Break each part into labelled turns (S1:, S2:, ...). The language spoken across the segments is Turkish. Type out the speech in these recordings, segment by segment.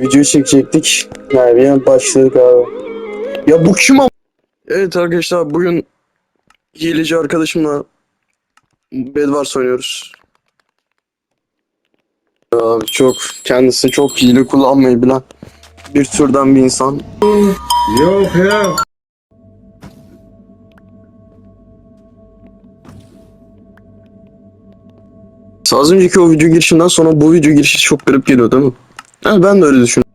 S1: video çekecektik. Ha, bir an başladık abi. Ya bu kim am- Evet arkadaşlar bugün hileci arkadaşımla Bedwars oynuyoruz. Abi çok kendisi çok hile kullanmayı bilen bir türden bir insan.
S2: Yok ya.
S1: Az önceki o video girişinden sonra bu video girişi çok garip geliyor değil mi? Yani ben de öyle düşünüyorum.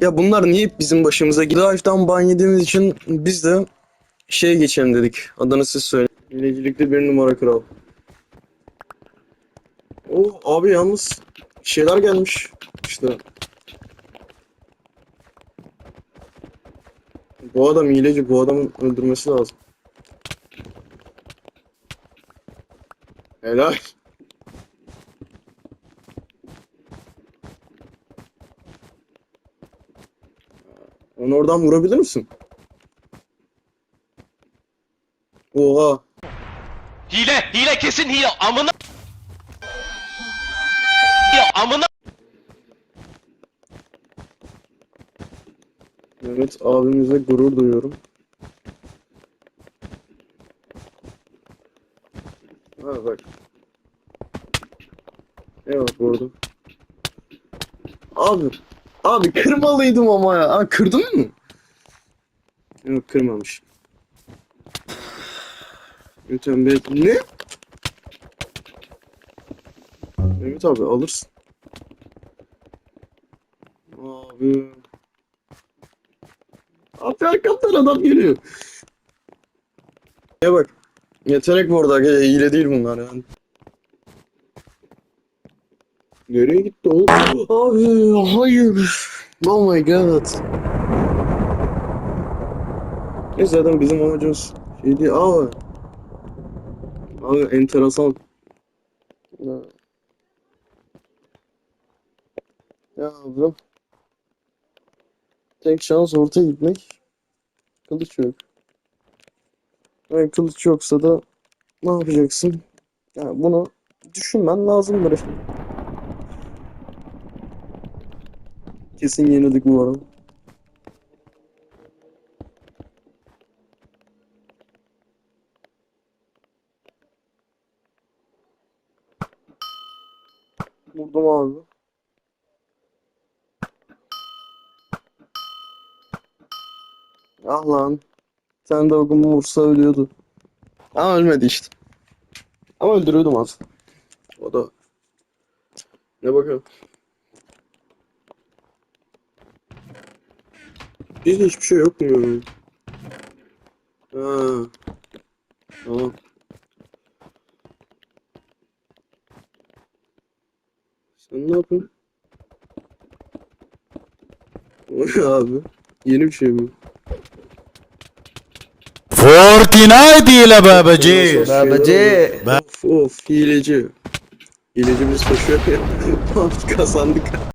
S1: Ya bunlar niye hep bizim başımıza geliyor? Life'dan ban yediğimiz için biz de şeye geçelim dedik. Adını siz söyleyin. Hilecilikte bir numara kral. O abi yalnız şeyler gelmiş. İşte Bu adam hileci, bu adamın öldürmesi lazım. Helal. Onu oradan vurabilir misin? Oha.
S3: Hile, hile kesin hile. Amına ya amına
S1: Mehmet abimize gurur duyuyorum. Bak. Evet vurdum. Abi. Abi kırmalıydım ama ya. Ha, kırdın mı? Yok kırmamış. Lütfen be... Ne? Mehmet abi alırsın. Abi. Abi arkamdan adam geliyor. Ya bak. Yetenek bu arada. Hile değil bunlar yani. Nereye gitti oğlum? Abi hayır. Oh my god. Ne zaten bizim amacımız şey değil. Aa. Abi enteresan. Ya. Ya ablam. Tek şans orta gitmek. Kılıç yok. Yani kılıç yoksa da ne yapacaksın? Yani bunu düşünmen lazımdır. Kesin yenildik bu arada. Vurdum abi. Ah lan. Sen de okumu vursa ölüyordu. Ama ölmedi işte. Ama öldürüyordum az. O da. Ne bakalım. Bizde hiçbir şey yok mu? Ha. Tamam. Sen ne yapıyorsun? Abi. Yeni bir şey mi?
S4: Fortnite ile babacı.
S1: Babacı. Of of hileci. Hileci biz koşuyor ya. Kazandık.